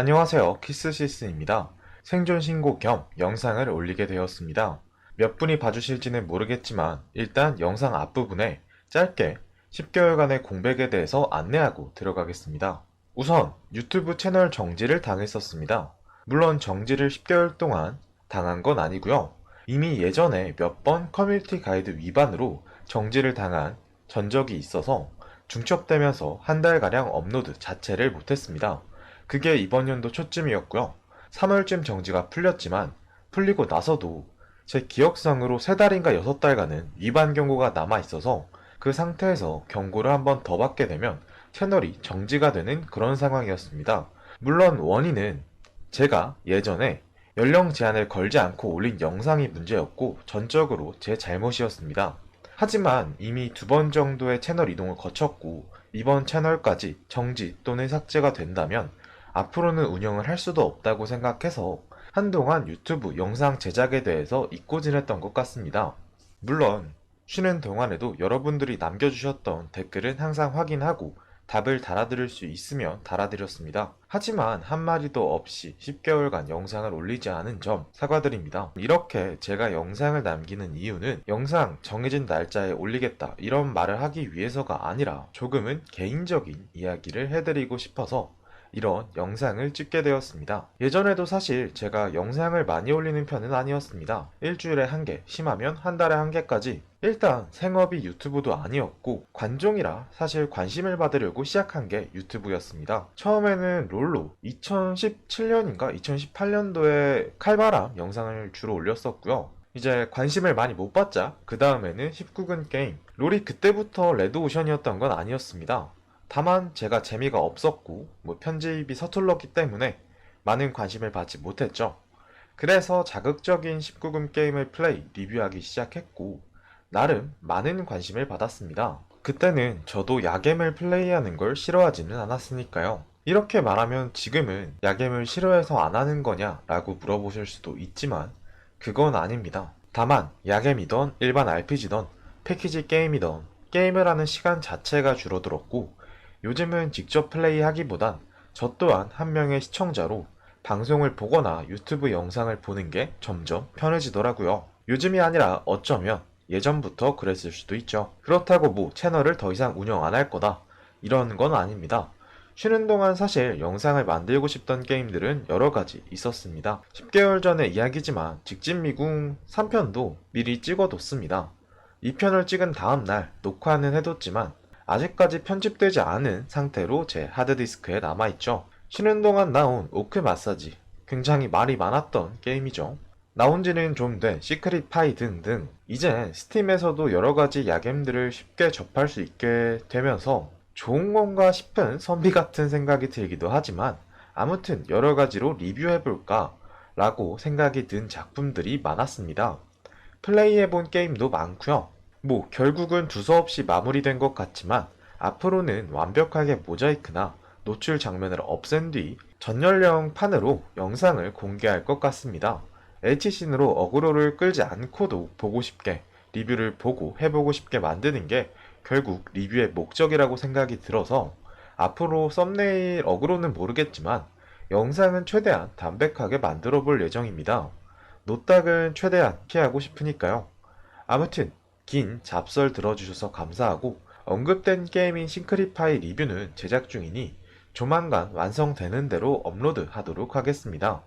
안녕하세요. 키스시스입니다. 생존 신고 겸 영상을 올리게 되었습니다. 몇 분이 봐주실지는 모르겠지만 일단 영상 앞부분에 짧게 10개월간의 공백에 대해서 안내하고 들어가겠습니다. 우선 유튜브 채널 정지를 당했었습니다. 물론 정지를 10개월 동안 당한 건 아니고요. 이미 예전에 몇 번 커뮤니티 가이드 위반으로 정지를 당한 전적이 있어서 중첩되면서 한 달가량 업로드 자체를 못했습니다. 그게 이번 연도 초쯤이었고요. 3월쯤 정지가 풀렸지만 풀리고 나서도 제 기억상으로 3달인가 6달간은 위반 경고가 남아 있어서 그 상태에서 경고를 한 번 더 받게 되면 채널이 정지가 되는 그런 상황이었습니다. 물론 원인은 제가 예전에 연령 제한을 걸지 않고 올린 영상이 문제였고 전적으로 제 잘못이었습니다. 하지만 이미 두 번 정도의 채널 이동을 거쳤고 이번 채널까지 정지 또는 삭제가 된다면 앞으로는 운영을 할 수도 없다고 생각해서 한동안 유튜브 영상 제작에 대해서 잊고 지냈던 것 같습니다. 물론 쉬는 동안에도 여러분들이 남겨주셨던 댓글은 항상 확인하고 답을 달아드릴 수 있으면 달아드렸습니다. 하지만 한마디도 없이 10개월간 영상을 올리지 않은 점 사과드립니다. 이렇게 제가 영상을 남기는 이유는 영상 정해진 날짜에 올리겠다 이런 말을 하기 위해서가 아니라 조금은 개인적인 이야기를 해드리고 싶어서 이런 영상을 찍게 되었습니다. 예전에도 사실 제가 영상을 많이 올리는 편은 아니었습니다. 일주일에 한 개, 심하면 한 달에 한 개까지. 일단 생업이 유튜브도 아니었고 관종이라 사실 관심을 받으려고 시작한 게 유튜브였습니다. 처음에는 롤로 2017년인가 2018년도에 칼바람 영상을 주로 올렸었고요. 이제 관심을 많이 못 받자 그 다음에는 19금 게임 롤이 그때부터 레드오션이었던 건 아니었습니다. 다만 제가 재미가 없었고 뭐 편집이 서툴렀기 때문에 많은 관심을 받지 못했죠. 그래서 자극적인 19금 게임을 플레이 리뷰하기 시작했고 나름 많은 관심을 받았습니다. 그때는 저도 야겜을 플레이하는 걸 싫어하지는 않았으니까요. 이렇게 말하면 지금은 야겜을 싫어해서 안 하는 거냐 라고 물어보실 수도 있지만 그건 아닙니다. 다만 야겜이던 일반 RPG던 패키지 게임이던 게임을 하는 시간 자체가 줄어들었고 요즘은 직접 플레이하기보단 저 또한 한 명의 시청자로 방송을 보거나 유튜브 영상을 보는 게 점점 편해지더라고요. 요즘이 아니라 어쩌면 예전부터 그랬을 수도 있죠. 그렇다고 뭐 채널을 더 이상 운영 안 할 거다. 이런 건 아닙니다. 쉬는 동안 사실 영상을 만들고 싶던 게임들은 여러 가지 있었습니다. 10개월 전의 이야기지만 직진 미궁 3편도 미리 찍어뒀습니다. 2편을 찍은 다음날 녹화는 해뒀지만 아직까지 편집되지 않은 상태로 제 하드디스크에 남아있죠. 쉬는 동안 나온 오크 마사지. 굉장히 말이 많았던 게임이죠. 나온 지는 좀 된 시크릿 파이 등등. 이제 스팀에서도 여러 가지 야겜들을 쉽게 접할 수 있게 되면서 좋은 건가 싶은 선비 같은 생각이 들기도 하지만 아무튼 여러 가지로 리뷰해볼까 라고 생각이 든 작품들이 많았습니다. 플레이해본 게임도 많고요. 뭐 결국은 두서없이 마무리된 것 같지만 앞으로는 완벽하게 모자이크나 노출 장면을 없앤 뒤 전연령 판으로 영상을 공개할 것 같습니다. HCN으로 어그로를 끌지 않고도 보고 싶게 리뷰를 보고 해보고 싶게 만드는 게 결국 리뷰의 목적이라고 생각이 들어서 앞으로 썸네일 어그로는 모르겠지만 영상은 최대한 담백하게 만들어 볼 예정입니다. 노딱은 최대한 피하고 싶으니까요. 아무튼 긴 잡설 들어주셔서 감사하고 언급된 게임인 싱크리파이 리뷰는 제작 중이니 조만간 완성되는 대로 업로드 하도록 하겠습니다.